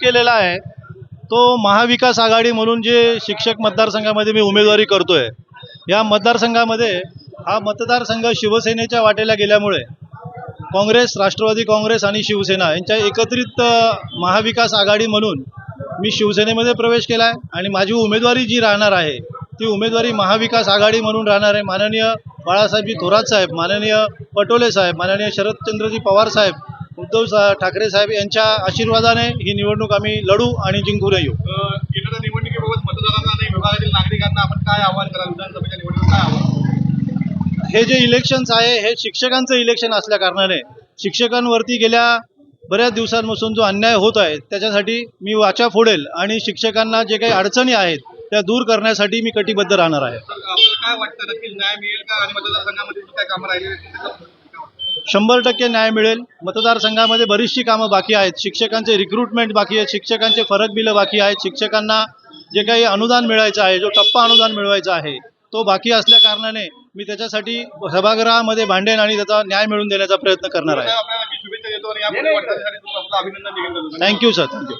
केलेला आहे. तो महाविकास आघाडी म्हणून जे शिक्षक मतदारसंघामध्ये मी उमेदवारी करतोय या मतदारसंघामध्ये हा मतदारसंघ शिवसेनेच्या वाटेला गेल्यामुळे काँग्रेस राष्ट्रवादी काँग्रेस आणि शिवसेना यांच्या एकत्रित महाविकास आघाडी म्हणून मी शिवसेनेमध्ये प्रवेश केला आहे आणि माझी उमेदवारी जी राहणार आहे ती उमेदवारी महाविकास आघाडी म्हणून राहणार आहे. माननीय बाळासाहेबजी थोरात साहेब माननीय पटोले साहेब माननीय शरदचंद्रजी पवार साहेब उद्धव ठाकरे साहेब यांच्या आशीर्वादाने ही निवडणूक आम्ही लढू आणि जिंकून येऊ. येणाऱ्या निवडणुकीबाबत मतदारांना आणि विभागातील नागरिकांना आपण काय आवाहन कराल? विधानसभेच्या निवडणुकीत काय आव्हान? हे जे इलेक्शन्स आहे हे शिक्षकांचं इलेक्शन असल्या कारणाने शिक्षकांवरती गेल्या बऱ्याच दिवसांपासून जो अन्याय होत आहे त्याच्यासाठी मी वाचा फोडेल आणि शिक्षकांना जे काही अडचणी आहेत त्या दूर करण्यासाठी मी कटिबद्ध राहणार आहे. काय वाटतं? नक्की न्याय मिळेल का? आणि मतदारसंघामध्ये काय कामं राहिली आहेत, त्याचं काय वाटतं? शंभर टक्के न्याय मिळेल. मतदारसंघामध्ये बरीचशी कामं बाकी आहेत. शिक्षकांचे रिक्रुटमेंट बाकी आहेत शिक्षकांचे फरक बिलं बाकी आहेत. शिक्षकांना जे काही अनुदान मिळायचं आहे जो टप्पा अनुदान मिळवायचा आहे तो बाकी असल्या कारणाने मी त्याच्यासाठी सभागृहामध्ये भांडेन आणि त्याचा न्याय मिळवून देण्याचा प्रयत्न करणार आहे. Thank you sir thank you